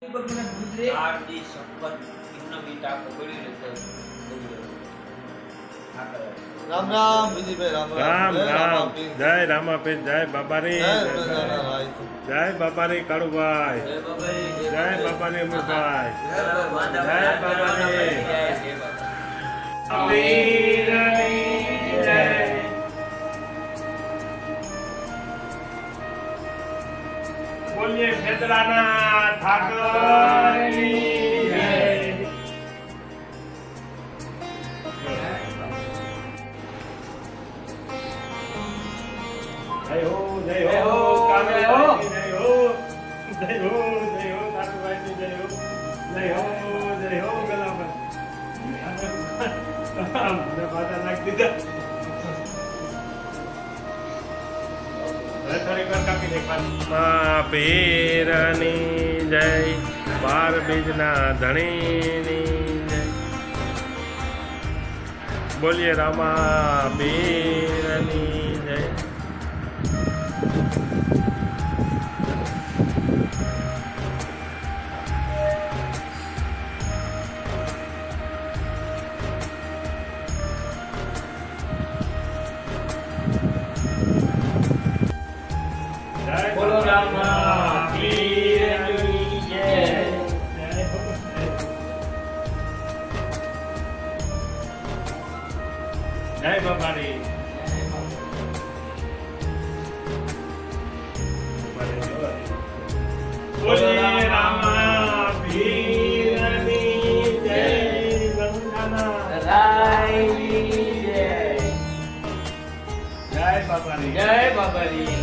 ચારડી સંપત એમનો બી ટાંકો પડ્યો ને તો આ કરે. રામ રામ વિજયભાઈ રામ રામ જય રામ રામાપીર. જય રામાપીર જય બાપારી જય જય પ્રજાના ભાઈ. જય બાપારી કાળુભાઈ જય બાબારી, જય બાપારી અમૃતભાઈ જય બાબા. જય બાબારી. જય જય બાબા. વીરની જય. બોલીએ ખેતરાના ઠાકરની જય જય હો જય જય હો હો, કાળુભાઈની જય હો જય હો જય હો કાળુભાઈની જય હો જય હો જય હો ગલાભાઈ મને પાછા નાખી દીધા હવે થોડીક વાર કાપી દે પાછું. મા પીરની જય બાર બીજના ધણીની બોલીએ રામા જય જય. જય બાબારી બોલે રામા પીરની જય ગંગાના રાયની જય. જય બાબારી જય બાબારી